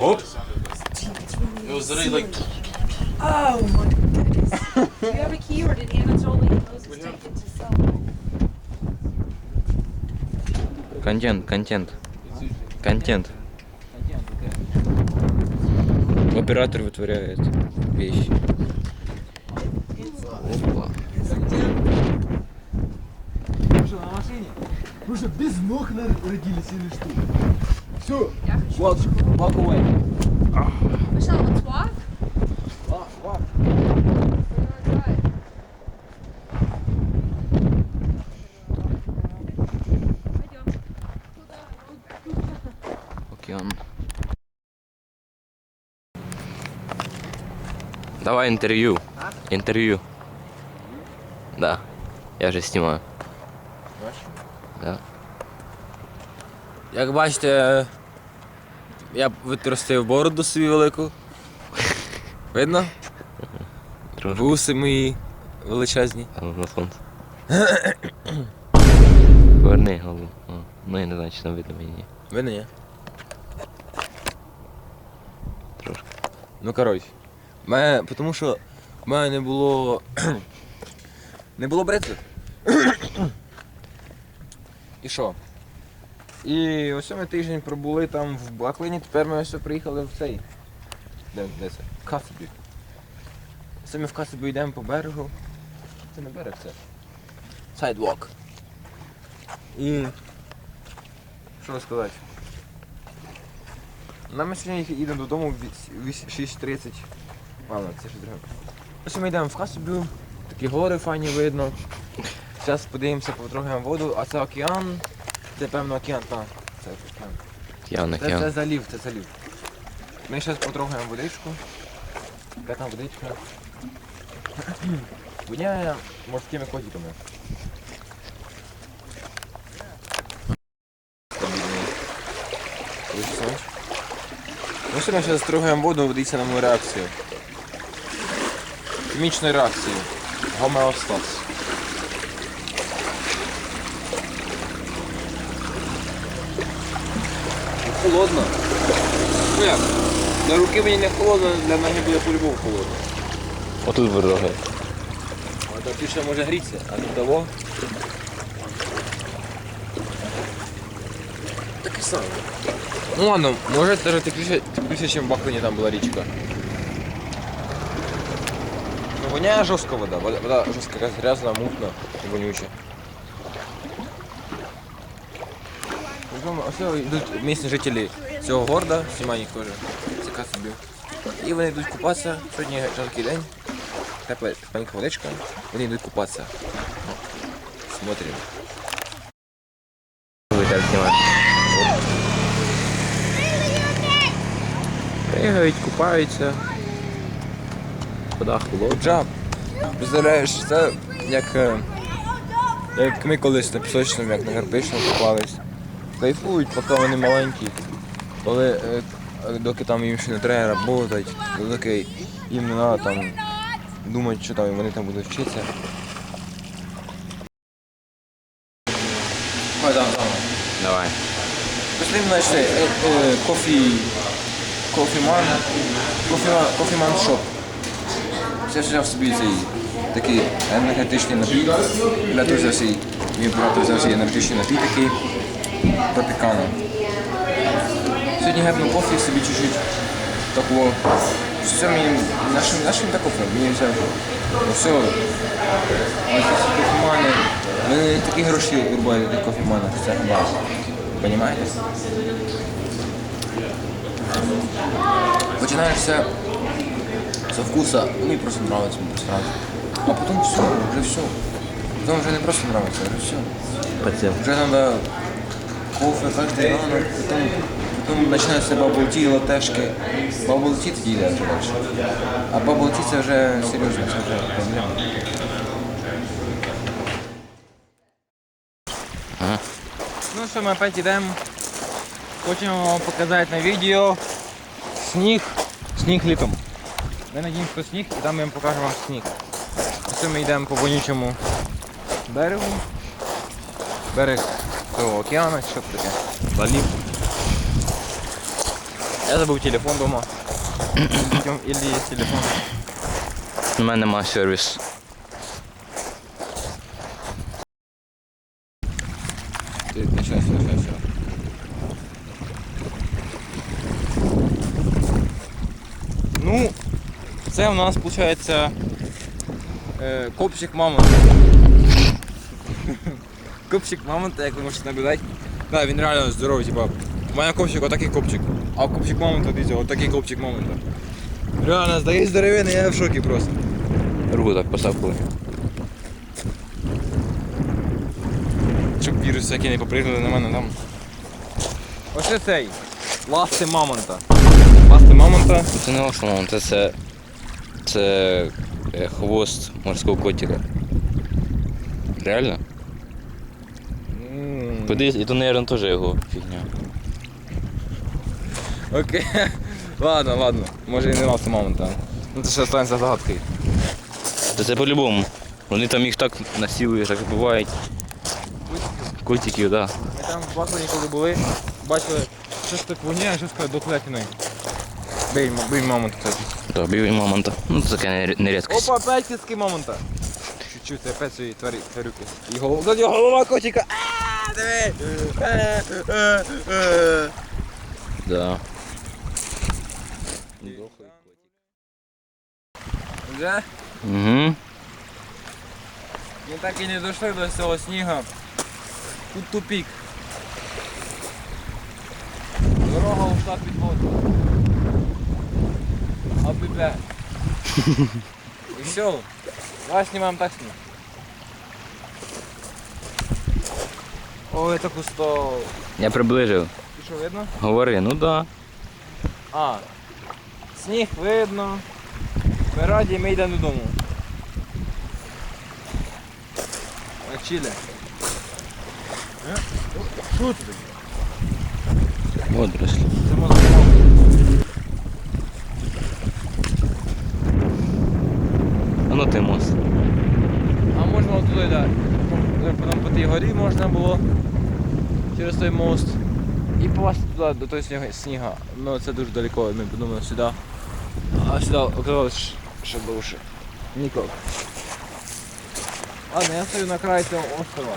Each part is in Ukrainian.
Оп. It was literally like Oh my goodness. Do you have a key or did Anatoly and Moses take it to sell? Контент, контент. Контент. Оператор вытворяет вещи. Опа. Вы что, на машине? Вы что, без ног родились или что? Все, walk, walk away. Michelle, let's walk. Walk, walk. Океан. Давай интервью. Интервью. Да. Я же снимаю. Да. Як бачите, я відростив бороду собі велику. Видно? Трошки. Вуси мої величезні. А, на сонце. Поверни голову. О, ну я не знаю, чи там видно мені. ні. Видно, ні? Трошки. Ну коротше. Мене, тому що в мене не було. не було бритви. І що? І ось ми тиждень пробули там в Баклині, тепер ми ось приїхали в цей. Де, де це? Касабі. Це ми в Касабі йдемо по берегу. Це не берег, це. Сайдвок. І. Що сказати? Нам сьогодні їдемо додому в віс- віс- 6.30. Ладно, це ще друге. Ось ми йдемо в Касабю, такі гори файні видно. Зараз подивимося, потрогаємо воду, а це океан. Це певно океан, так. Це океан. Океан, Це, це океан. залів, це залів. Ми зараз потрогаємо водичку. Яка там водичка? Воняє морськими котиками. Ось. Ну що ми зараз трогаємо воду, дивіться на мою реакцію. Хімічну реакцію. Гомеостаз. Холодно. Ну як? Для руки мені не холодно, для ноги буде по-любому холодно. Отут вироги. А то ще може грітися, а тут того. Таке саме. Ну ладно, може даже тепліше, тепліше, ніж в Баклині там була річка. Ну воняє жорстко вода, вода, вода жорстка, якась грязна, мутна і вонюча. Ось йдуть місцеві жителі цього города, знімаю їх теж, це Касабі. І вони йдуть купатися, сьогодні жаркий день, тепла, тепленька водичка, вони йдуть купатися. Смотрим. Ви. Пригають, купаються. Вода холодна. Джаб. Представляєш, це як, е, як ми колись на пісочному, як на Гарпичному купались. Кайфують, поки вони маленькі. Коли, е, доки там їм ще не треба працювати, доки їм не треба там думати, що там вони там будуть вчитися. Да, да. Давай. Пішли, значить, е, е, кофі, кофіман, кофіман, кофіман шоп. Це взяв собі цей такий енергетичний напій. Для того взяв свій, мій брат взяв свій енергетичний напій такий тропікано. Сьогодні гепнув кофі собі чуть-чуть такого. Все мені, нашим, нашим та кофе, мені. Ну все, ці кофемани, вони такі гроші рубають на кофеманах, це ганьба. Понимаете? Починаешь все со вкуса, мне просто нравится, мне просто нравится. А потом все, уже все. Потом уже не просто нравится, уже все. Уже надо кофе каждый ранок, потом, потом начинаются баблти, латешки. Баблти тоді йде вже дальше. А баблти це вже серйозно, це вже проблема. Ну що, ми опять йдемо. Хочемо вам показати на відео сніг, сніг літом. Ми надіємося, що сніг і там ми вам покажемо вам сніг. Ось ми йдемо по вонючому берегу. Берег цього океану, що це таке? Залів. Я забув телефон дома. Или є телефон. У мене нема сервіс. Ти, ти, щас, щас, щас, щас. Ну, це у нас виходить е, копчик мамонта. Копчик мамонта, як ви можете наблюдати. Да, він реально здоровий, типа. У мене копчик отакий копчик. А копчик мамонта, дивіться, отакий копчик мамонта. Реально, такий здоровенний, я в шокі просто. Руку так поставили. Щоб віруси всякі не попригнули на мене там. Ось цей. Ласти мамонта. Ласти мамонта. Це не основно, це, це, це е, хвост морського котика. Реально? Подивись, і то, мабуть, теж його фігня. Окей. Ладно, ладно. Може і не ласти мамонта. Ну це ще останеться загадкою. Та це по-любому. Вони там їх так насілують, так вбивають. Котиків, так. Да. Ми там в Баклані коли були, бачили, щось так воняє, щось таке до клятіної. Бий, м- мамонта, кстати. Так, білий мамонта. Ну це така не- не рідкість. Опа, опять киски мамонта. Чуть-чуть, опять свої тварі, тварюки. І голова, голова котика. А, диви. Е, е, е. Да. Вже? Угу. Ми так і не дійшли до цього снігу. Тут тупік. Дорога ушла під воду. А бібе. І все. Давай знімаємо так сніг. Ой, це пусто. Я приближив. І що, видно? Говори, ну да. А. Сніг видно. Ми раді, ми йдемо додому. На чилі. Що це? Водорослі. Це можна А ну ти мост. А можна туди, да. Потім по тій горі можна було через той мост. І попасти туди, до того сніга. Ну це дуже далеко, ми подумали сюди. А сюди оказалось ще довше. Ніколи. Ладно, я стою на краю цього острова.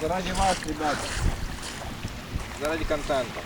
Заради вас, ребята. Заради контента.